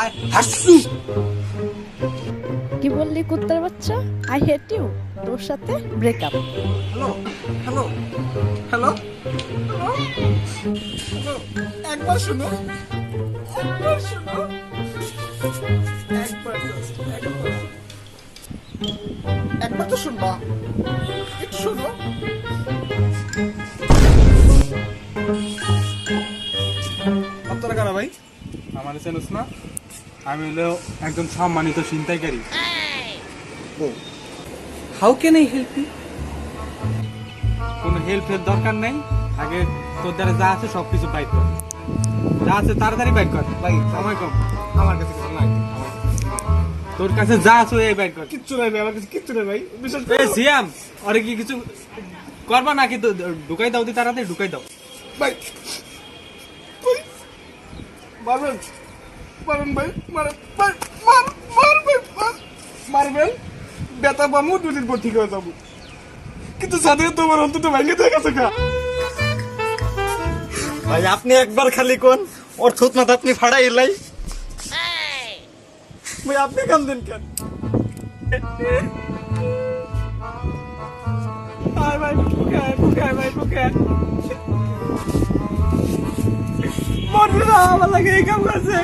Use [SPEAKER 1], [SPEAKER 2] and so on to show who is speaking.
[SPEAKER 1] I Hasu
[SPEAKER 2] কি বললি কুত্তার বাচ্চা? আই হেট ইউ তোর সাথে breakup
[SPEAKER 1] hello hello hello hello একবার শুনো একবার শুনো একবার একবার। তো শুনবা। একটু শুনো। আপনারা কারা ভাই?
[SPEAKER 3] আমার চেনস না আমি হলো একজন সম্মানিত ছিনতাইকারী।
[SPEAKER 1] ও how can I help you
[SPEAKER 3] কোনো হেল্পের দরকার নেই। আগে তোর দ্বারা যা আছে সব কিছু বাইর কর। যা আছে তাড়াতাড়ি বাইর কর।
[SPEAKER 1] ভাই
[SPEAKER 3] সময় কম।
[SPEAKER 1] আমার কাছে কিছু নাই।
[SPEAKER 3] তোর কাছে যা আছে এই বাইর কর।
[SPEAKER 1] কিচ্ছু নাই ভাই আমার কাছে কিচ্ছু নাই ভাই। বিশেষ
[SPEAKER 3] এ
[SPEAKER 1] করে।
[SPEAKER 3] সিয়াম আরে কি কিছু করবা নাকি? তো ঢুকাই দাও দি তাড়াতাড়ি ঢুকাই দাও।
[SPEAKER 1] ভাই মারবেন? মারবেন ভাই মারেন ভাই মার মার মারবেন? বেতা পামু দুদিন পর ঠিক হয়ে যাব। কিন্তু সাথে তোমার অন্তত ভেঙে দিয়ে গেছে খা
[SPEAKER 4] ভাই আপনি একবার খালি কোন? ওর থুত না আপনি ফাড়াই এলাই ভাই আপনি কান্দেন কেন?
[SPEAKER 3] আয় ভাই বুকায় বুকায় ভাই বুকায় মরবি না আমার লাগে এই কাম করছে।